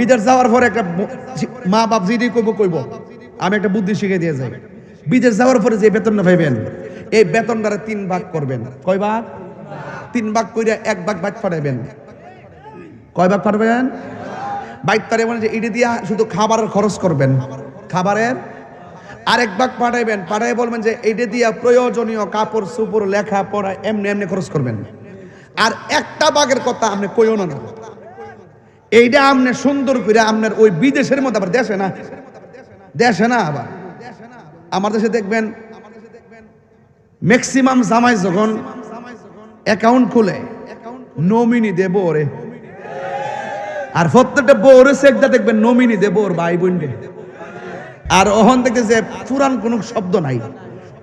বিদেশ যাওয়ার পরে একটা মা বাপ যেটি কইব কইব। আমি একটা বুদ্ধি শিখে দিয়ে যাই। বিদেশ যাওয়ার পরে যে বেতনটা পাইবেন, এই বেতনটারে তিন ভাগ করবেন। কয় ভাগ? তিন ভাগ কইরা এক ভাগ ভাগ পাঠাইবেন কয় ভাগ পাঠাবেন বাইক তারে মানে যে ইডি দিয়া শুধু খাবারের খরচ করবেন। খাবারের? আরেক ভাগ পাঠাইবেন। পাঠাই বলবেন যে এইটা দিয়া প্রয়োজনীয় কাপড় সুপড় লেখা পড়া এমনি এমনি খরচ করবেন। আর একটা বাঘের কথা আপনি কইও না এইটা আপনার সুন্দর করে আপনার ওই বিদেশের মধ্যে আবার দেশে না? দেশে না আবার? আমার দেশে দেখবেন ম্যাক্সিমাম জামাই যখন অ্যাকাউন্ট খুলে নমিনি দেব ওরে। আর প্রত্যেকটা বউরে সেকদা দেখবেন নমিনি দেব ওর ভাই বোনকে। আর ওহন থেকে যে পুরান কোনো শব্দ নাই,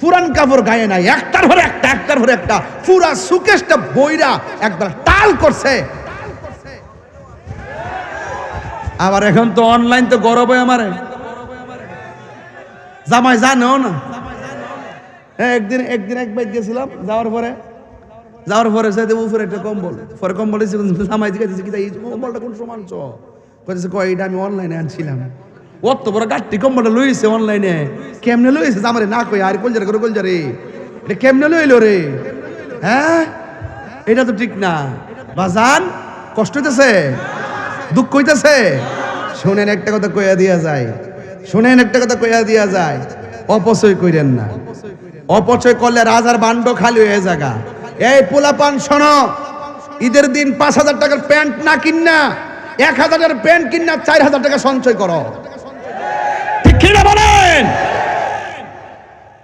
পুরান কাপড় গায়ে নাই, একটার পরে একটা, একটার পরে একটা, পুরা সুকেশটা বইরা একবার টাল করছে। আবার এখন তো অনলাইন তো গরব আমারে। জামাই জানেও না। হ্যাঁ একদিন একদিন এক বাইক গেছিলাম, যাওয়ার পরে যাওয়ার পরে সে উপরে একটা কম্বল। পরে কম্বল জামাই দিয়েছে কি এই কম্বলটা কোন সমান চ? কয়েছে কয়, এটা আমি অনলাইনে আনছিলাম। অত বড় গাঠটি কম্বলটা লইছে অনলাইনে কেমনে লইছে আমারে না কই, আর কলজারে করে, কলজারে। এটা কেমনে লইলো রে? হ্যাঁ? এটা তো ঠিক না। বাজান, কষ্ট হইতেছে? দুঃখ হইতেছে? শুনেন একটা কথা কইয়া দিয়া যায়। শুনেন একটা কথা কইয়া দিয়া যায়। অপচয় কইরেন না। অপচয় করলে রাজার বান্ড খালি হয়ে জায়গা এই পোলাপান শোনো। ঈদের দিন পাঁচ হাজার টাকার প্যান্ট না কিননা এক হাজারের প্যান্ট কিননা চার হাজার টাকা সঞ্চয় করো। ঠিক না বলেন?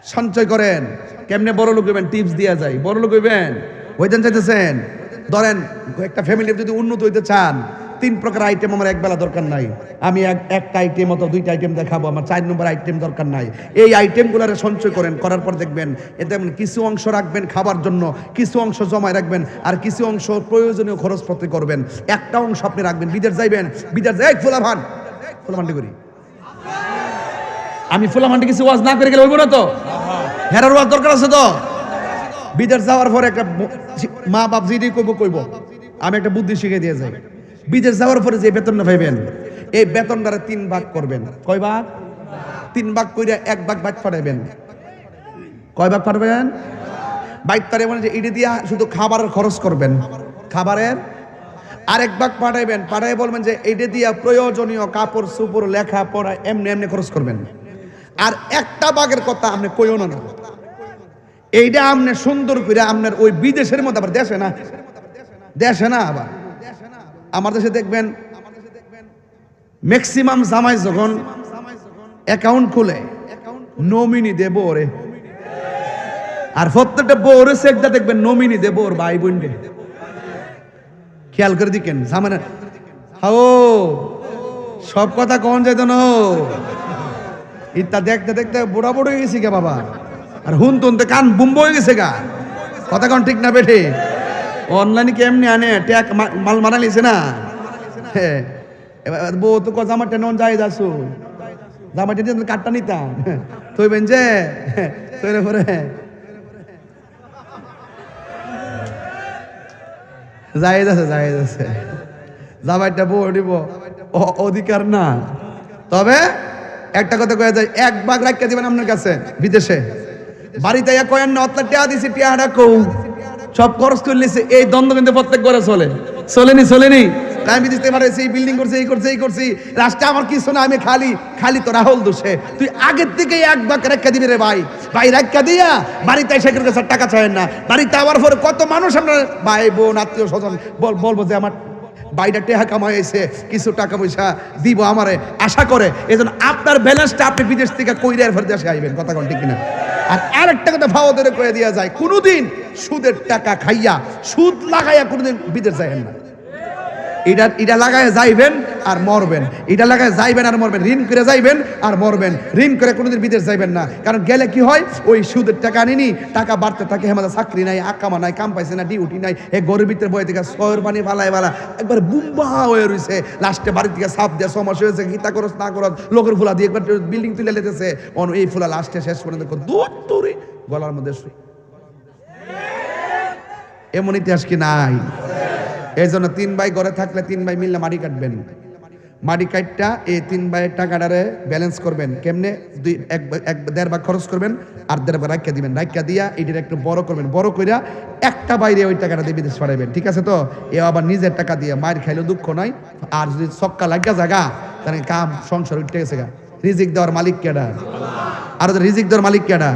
সঞ্চয় করেন। কেমনে বড় লোক হইবেন? টিপস দিয়া যায়। বড় লোক হইবেন? হইতেন চাইতেছেন? ধরেন একটা ফ্যামিলি যদি উন্নত হইতে চান তিন প্রকার আইটেম আমার একবেলা দরকার নাই। আমি এক- একটা আইটেম অথবা দুইটা আইটেম দেখাবো, আমার চার নম্বর আইটেম দরকার নাই। এই আইটেমগুলোরে সঞ্চয় করেন, করার পর দেখবেন এতে কিছু অংশ রাখবেন খাবার জন্য, কিছু অংশ জমায় রাখবেন, আর কিছু অংশ প্রয়োজনীয় খরচপত্র করবেন। একটা অংশ আপনি রাখবেন, বিদেশ যাইবেন, বিদেশ যাই ফুলাভান ফুলাভান্ডি করি। আমি ফুলাভান্ডি কিছু ওয়াজ না করে গেলে হইব না তো? হেরার ওয়াজ দরকার আছে তো? বিদেশ যাওয়ার পরে একটা মা বাপ যেটি কইব কইব। আমি একটা বুদ্ধি শিখে দিয়ে যাই। বিদেশ যাওয়ার পরে যে বেতনটা পাইবেন, এই বেতনটারে তিন ভাগ করবেন। কয় ভাগ? তিন ভাগ কইরা এক ভাগ ভাগ পাঠাইবেন। কয় ভাগ পাঠাবেন বাইক তারে মানে যে ইডি দিয়া শুধু খাবারের খরচ করবেন। খাবারের? আরেক ভাগ পাঠাইবেন। পাঠাই বলবেন যে এইটা দিয়া প্রয়োজনীয় কাপড় সুপড় লেখা পড়া এমনি এমনি খরচ করবেন। আর একটা বাগের কথা আপনি কইও না এইটা আপনি সুন্দর করে আপনার ওই বিদেশের মধ্যে আবার দেশে না? দেশে না আবার। আমার দেশে দেখবেন ম্যাক্সিমাম জামাই যখন অ্যাকাউন্ট খুলে নমিনি দেব ওরে আর প্রত্যেকটা বউরে সেকদা দেখবেন নমিনি দেব ওর ভাই বোনকে খেয়াল করে দিকেন জামানা হাও, সব কথা কন যেত না ইত্যা দেখতে দেখতে বুড়া বুড়ো হয়ে গেছি গে বাবা। আর হুন তুনতে কান বুম্ব হয়ে গেছে গা। কথা কন ঠিক না বেঠে। অনলাইনে কেমনি আনে ট্যাক মাল মারা লিছে না হ্যাঁ এবার বউ তো আমার টেন যাই যাসু জামাটি দিয়ে কাঠটা নিতাম তৈবেন যে তৈরি করে যাই যাচ্ছে যাই যাচ্ছে জামাইটা বউ অ- অধিকার না তবে একটা কথা কয়ে যায় এক ভাগ রাখিয়া দিবেন আপনার কাছে বিদেশে বাড়িতে কয়েন না টিয়া দিছি টিয়াটা কৌ সব খরচ করে নিয়েছে, এই দ্বন্দ্ব কিন্তু প্রত্যেক ঘরে চলে। চলেনি চলেনি। আমি পারে, সেই বিল্ডিং করছে, এই করছে, এই করছি। রাস্তা আমার কিছু না আমি খালি খালি তো রাহুল দোষে। তুই আগের থেকে এক ভাগ রেখা দিবি রে ভাই। ভাই, রেখা দিয়া বাড়িতে এসে কাছে টাকা চায় না। বাড়িতে আবার পরে কত মানুষ আমরা, ভাই, বোন, আত্মীয় স্বজন, বল বলব যে আমার বাইরে টেহা কামাইছে, কিছু টাকা পয়সা দিব আমারে, আশা করে। এজন্য আপনার ব্যালেন্সটা আপনি বিদেশ থেকে কইরে ফের দেশে আইবেন, কথা কোন ঠিক কিনা। আর আরেকটা কথা ভাও ধরে কয়ে দেওয়া যায়, কোনোদিন সুদের টাকা খাইয়া সুদ লাগাইয়া কোনোদিন বিদেশ যাইবেন না। এটা এটা লাগায় যাইবেন আর মরবেন। এটা লাগায় যাইবেন আর মরবেন। ঋণ করে যাইবেন আর মরবেন। ঋণ করে কোনোদিন বিদেশ যাইবেন না। কারণ গেলে কি হয়? ওই সুদের টাকা আনিনি, টাকা বাড়তে থাকে হেমাদা চাকরি নাই, আকামা নাই, কাম পাইছে না, ডিউটি নাই এই গরিবিতের বই থেকে ছয়ের পানি ফালাই ফালা। একবার বুম্বা হয়ে রয়েছে লাস্টে বাড়ি থেকে সাপ দিয়ে সমস্যা হয়েছে, গীতা করস, না করস, লোকের ফুলা দিয়ে একবার বিল্ডিং তুলে লেতেছে। অন এই ফুলা লাস্টে শেষ পর্যন্ত দূর দূরে গলার মধ্যে শুয়ে। এমন ইতিহাস কি নাই? এই জন্য তিন ভাই ঘরে থাকলে তিন ভাই মিললে মাটি কাটবেন। মাটি কাটটা এই তিন ভাইয়ের টাকাটারে ব্যালেন্স করবেন। কেমনে? দুই, এক এক, দেড় ভাগ খরচ করবেন আর দেড় ভাগ রাখিয়া দিবেন। রাখিয়া দিয়া এটার একটু বড় করবেন। বড় কইরা একটা বাইরে ওই টাকাটা দিয়ে বিদেশ পাঠাবেন ঠিক আছে তো? এ আবার নিজের টাকা দিয়ে মায়ের খাইলেও দুঃখ নাই। আর যদি সক্কা লাগিয়া জাগা, তাহলে কাম সংসার উঠে গেছে গা। রিজিক দেওয়ার মালিক কেডা আর রিজিক দেওয়ার মালিক কেডা